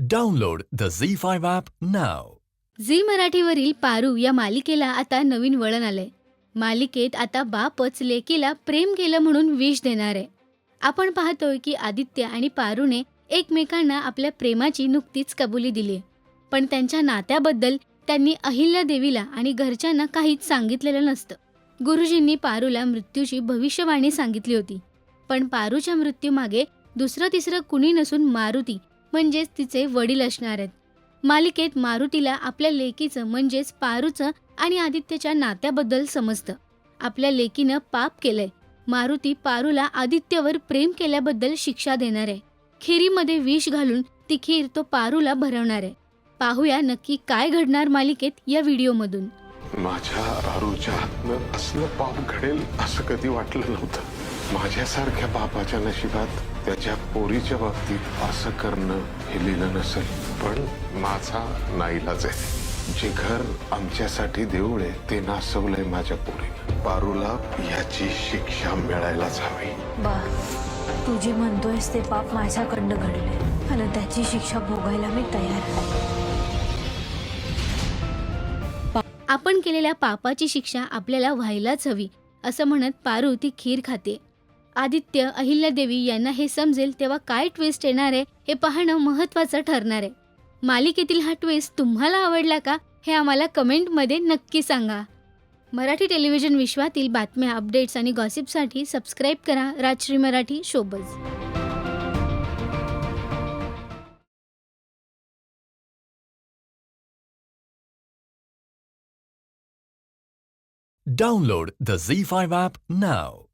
Download the Zee Z5 app नाव Zee मराठीवरील पारू या मालिकेला आता नवीन वळण आलंय. मालिकेत आता बापच लेकीला प्रेम केलं म्हणून विष देणार. आहे आपण पाहतोय की आदित्य आणि पारूने एकमेकांना आपल्या प्रेमाची नुकतीच कबुली दिली. पण त्यांच्या नात्याबद्दल त्यांनी अहिल्या देवीला आणि घरच्यांना काहीच सांगितलेलं नसतं. गुरुजींनी पारूला मृत्यूची भविष्यवाणी सांगितली होती. पण पारूच्या मृत्यूमागे दुसरं तिसरं कुणी नसून मारुती म्हणजेच तिचे वडील असणार आहेत. मालिकेत मारुतीला आपल्या लेकीचं म्हणजेच पारूचं आणि आदित्यच्या नात्याबद्दल समजतं. आपल्या लेकीनं पाप केलंय. मारुती पारूला आदित्यवर प्रेम केल्याबद्दल शिक्षा देणार. आहे खिरीमध्ये विष घालून ती खीर तो पारूला भरवणार. आहे पाहूया नक्की काय घडणार मालिकेत या व्हिडिओमधून. माझ्या आरूच्या हातनं असलं पाप घडेल असं कधी वाटलं नव्हतं. माझ्यासारख्या बापाच्या नशिबात त्याच्या पोरीच्या बाबतीत असं करणं हे लिहिलं नसेल. पण माझा नाईलाज आहे. जे घर आमच्यासाठी देऊळ आहे ते नासवलंय माझ्या पोरीनं. पारूला याची शिक्षा मिळायलाच हवी. बा तू जे म्हणतोयस ते पाप माझ्याकडनं घडले आणि त्याची शिक्षा भोगायला मी तयार आहे. आपण केलेल्या पापाची शिक्षा आपल्याला व्हायलाच हवी असं म्हणत पारू ती खीर खाते. आदित्य अहिल्यादेवी यांना हे समजेल तेव्हा काय ट्विस्ट येणार आहे हे पाहणं महत्त्वाचं ठरणार आहे. मालिकेतील हा ट्विस्ट तुम्हाला आवडला का हे आम्हाला कमेंटमध्ये नक्की सांगा. मराठी टेलिव्हिजन विश्वातील बातम्या अपडेट्स आणि गॉसिपसाठी सबस्क्राईब करा Rajshri Marathi showbuzz Download the Z5 app now.